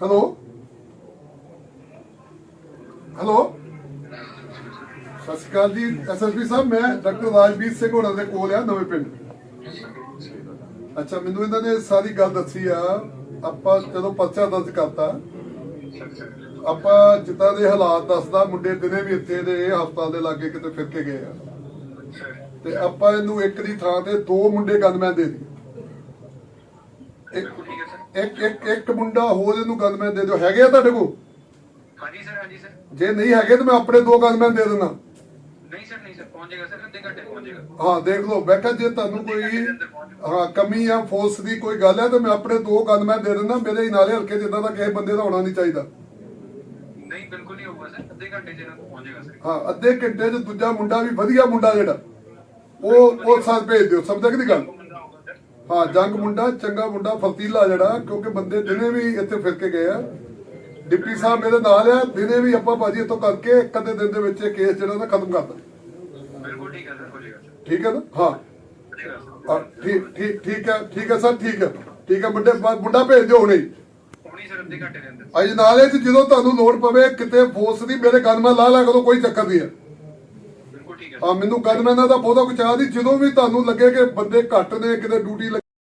Hello hello ਸਤਿ ਸ਼੍ਰੀ ਅਕਾਲ ਜੀ SSP ਸਾਹਿਬ, ਮੈਂ ਡਾਕਟਰ ਰਾਜਵੀਰ ਸਿੰਘ ਹੋਰਾਂ ਦੇ ਕੋਲ ਆ, ਨਵੇਂ ਪਿੰਡ। ਅੱਛਾ, ਮੈਨੂੰ ਇਹਨਾਂ ਨੇ ਸਾਰੀ ਗੱਲ ਦੱਸੀ ਆ। ਆਪਾਂ ਜਦੋਂ ਪਰਚਾ ਦਰਜ ਕਰਤਾ, ਆਪਾਂ ਜਿੱਦਾਂ ਦੇ ਹਾਲਾਤ ਦੱਸਦਾ, ਮੁੰਡੇ ਦਿਨੇ ਵੀ ਇੱਥੇ ਦੇ ਹਸਪਤਾਲ ਦੇ ਲਾਗੇ ਕਿਤੇ ਫਿਰ ਕੇ ਗਏ ਆ। ਤੇ ਆਪਾਂ ਇਹਨੂੰ ਇੱਕ ਦੀ ਥਾਂ ਤੇ ਦੋ ਮੁੰਡੇ ਗਨਮੈਨ ਦੇ ਦੀ ਇੱਕ ਇੱਕ ਇੱਕ ਇੱਕ ਮੁੰਡਾ ਹੋਰ ਇਹਨੂੰ ਗਨਮੈਨ ਦੇ ਦਿਓ। ਹੈਗੇ ਆ ਤੁਹਾਡੇ ਕੋਲ? ਹਾਂਜੀ ਸਰ ਹਾਂਜੀ ਸਰ। ਜੇ ਨਹੀਂ ਹੈਗੇ ਤਾਂ ਮੈਂ ਆਪਣੇ ਦੋ ਗਨਮੈਨ ਦੇ ਦਿੰਦਾ। ਨਹੀਂ ਸਰ ਨਹੀਂ ਸਰ ਪਹੁੰਚ ਜਾਏਗਾ ਸਰ ਅੱਧੇ ਘੰਟੇ ਪਹੁੰਚ ਜਾਏਗਾ। ਹਾਂ ਦੇਖ ਲਓ ਮੈਂ ਕਿਹਾ ਜੇ ਤੁਹਾਨੂੰ ਕੋਈ ਹਾਂ ਕਮੀ ਆ ਫੋਰਸ ਦੀ ਕੋਈ ਗੱਲ ਹੈ ਤਾਂ ਮੈਂ ਆਪਣੇ ਦੋ ਗਨਮੈਨ ਦੇ ਦਿੰਦਾ। ਮੇਰੇ ਹੀ ਨਾਲੇ ਹਲਕੇ ਜਿੱਦਾਂ ਦਾ ਕਿਸੇ ਬੰਦੇ ਦਾ ਹੋਣਾ ਨਹੀਂ ਚਾਹੀਦਾ। ਨਹੀਂ ਬਿਲਕੁਲ ਨਹੀਂ ਹੋਊਗਾ ਸਰ ਅੱਧੇ ਘੰਟੇ 'ਚ ਪਹੁੰਚ ਜਾਏਗਾ ਸਰ। ਹਾਂ ਅੱਧੇ ਘੰਟੇ 'ਚ ਦੂਜਾ ਮੁੰਡਾ ਵੀ ਵਧੀਆ ਮੁੰਡਾ ਜਿਹੜਾ ਉਹ ਉਹ ਸਾਥ ਭੇਜ ਦਿਓ ਸਮਝਿਆ ਕਿ ਨਹੀਂ ਗੱਲ? ਹਾਂ ਜੰਗ ਮੁੰਡਾ ਚੰਗਾ ਮੁੰਡਾ ਫਰਤੀਲਾ ਜਿਹੜਾ ਕਿਉਂਕਿ ਬੰਦੇ ਦਿਨੇ ਵੀ ਇੱਥੇ ਫਿਰ ਕੇ ਗਏ ਆ। ਡਿਪਟੀ ਸਾਹਿਬ ਮੇਰੇ ਨਾਲ ਆ ਦਿਨੇ ਵੀ ਆਪਾਂ ਭਾਜੀ ਇੱਥੋਂ ਕਰਕੇ ਇੱਕ ਅੱਧੇ ਦਿਨ ਦੇ ਵਿੱਚ ਇਹ ਕੇਸ ਜਿਹੜਾ ਨਾ ਖਤਮ ਕਰਦਾ ਬਿਲਕੁਲ ਠੀਕ ਹੈ ਸਰ ਹੋ ਜਾਏਗਾ ਸਰ। ਠੀਕ ਹੈ ਨਾ? ਹਾਂ। ਠੀਕ ਠੀਕ ਠੀਕ ਹੈ ਠੀਕ ਹੈ ਸਰ ਠੀਕ ਹੈ। ਠੀਕ ਹੈ ਮੁੰਡੇ ਮੁੰਡਾ ਭੇਜ ਦਿਓ ਹੁਣੇ। ਹੁਣੀ ਸਰ ਅੱਧੇ ਘੰਟੇ ਦੇ ਅੰਦਰ। ਅੱਜ ਨਾਲੇ ਚ ਜਦੋਂ ਤੁਹਾਨੂੰ ਲੋੜ ਪਵੇ ਕਿਤੇ ਫੋਰਸ ਦੀ ਮੇਰੇ ਗਨਮੈਨ ਲਾ ਲਾ ਕਰੋ ਕੋਈ ਚੱਕਰ ਨਹੀਂ ਹੈ। ਆ, ਮੈਨੂੰ ਗਨਮੈਨਾਂ ਦਾ ਬਹੁਤਾ ਕੁਛ ਆ ਜਦੋਂ ਵੀ ਤੁਹਾਨੂੰ ਲੱਗੇ ਕਿ ਬੰਦੇ ਘੱਟ ਨੇ, ਕਿਤੇ ਡਿਊਟੀ